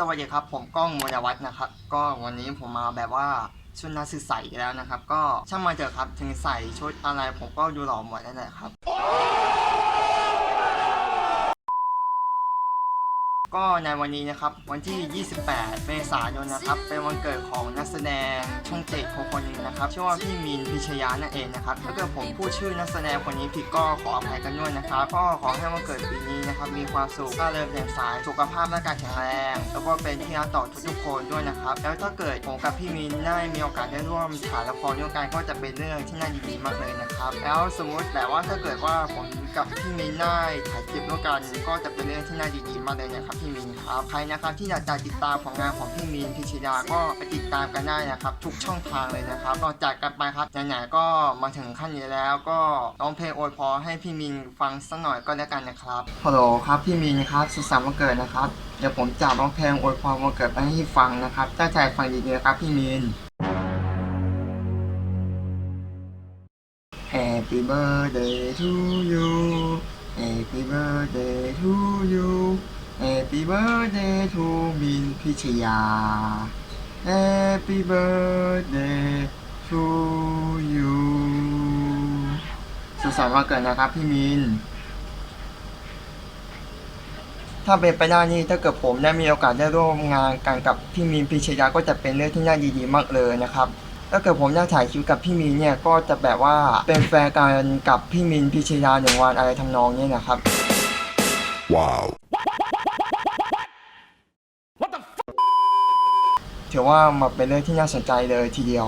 สวัสดีครับ ผมก้องมยวัฒน์นะครับ ก็วันนี้ผมมาแบบว่าชุดนักศึกษาอีกแล้วนะครับ ก็ช่างมาเถอะครับ ถึงใส่ชุดอะไรผมก็ดูหล่อหมดนั่นแหละครับ ก็ในวันนี้นะครับวันที่ 28 เมษายนนะครับ เป็นวันเกิดของนักแสดงช่องเจ็ดคนคนหนึ่งนะครับชื่อว่าพี่มีนพิชยานั่นเองนะครับถ้าเกิดผมพูดชื่อนักแสดงคนนี้ผิดก็ขออภัยกันด้วยนะครับก็ขอให้วันเกิดปีนี้นะครับมีความสุขก็เริ่มเรียนสายสุขภาพร่างกายแข็งแรง แล้วก็เป็นที่รักต่อทุกๆคนด้วยนะครับ แล้วถ้าเกิดผมกับพี่มีนได้มีโอกาสได้ร่วมถ่ายละครด้วยกันก็จะเป็นเรื่องที่น่ายินดีมากเลยนะครับ แล้วสมมติแบบว่าถ้าเกิดว่าผม กับพี่มีนได้ถ่ายคลิปด้วยกัน ก็จะเป็นเรื่องที่น่ายดีๆมากเลยนะครับพี่มีนครับใครนะครับที่อยากจะติดตามผลงานของพี่มีนพิชยาก็ไปติดตามกันได้นะครับ ทุกช่องทางเลยนะครับก็จากกันไปครับไหนๆก็มาถึงขั้นนี้แล้ว ก็ร้องเพลงโอวยพรให้พี่มีนฟังสักหน่อยก็แล้วกันนะครับฮัลโหลครับพี่มีนครับสุขสันต์วันเกิดนะครับเดี๋ยวผมจะร้องเพลงโอวยพรวันเกิดไปให้ฟังนะครับตั้งใจฟังดีๆนะครับพี่มีน Happy birthday to you Happy birthday to you Happy birthday to มินพิชยา Happy birthday to you สุขสันต์วันเกิดนะครับพี่มิน ถ้าเป็นไปได้นี่ถ้าเกิดผมได้มีโอกาสได้ร่วมงานกันกับพี่มีนพิชยาก็จะเป็นเรื่องที่น่าดีๆมากเลยนะครับ ถ้าเกิดผมได้ถ่ายคลิปกับพี่มีนเนี่ยก็จะแบบว่าเป็นแฟนกันกับพี่มินพิชยาหนึ่งวันอะไรทำนองเนี้นะครับ Wow. ถือว่ามาเป็นเรื่องที่น่าสนใจเลยทีเดียว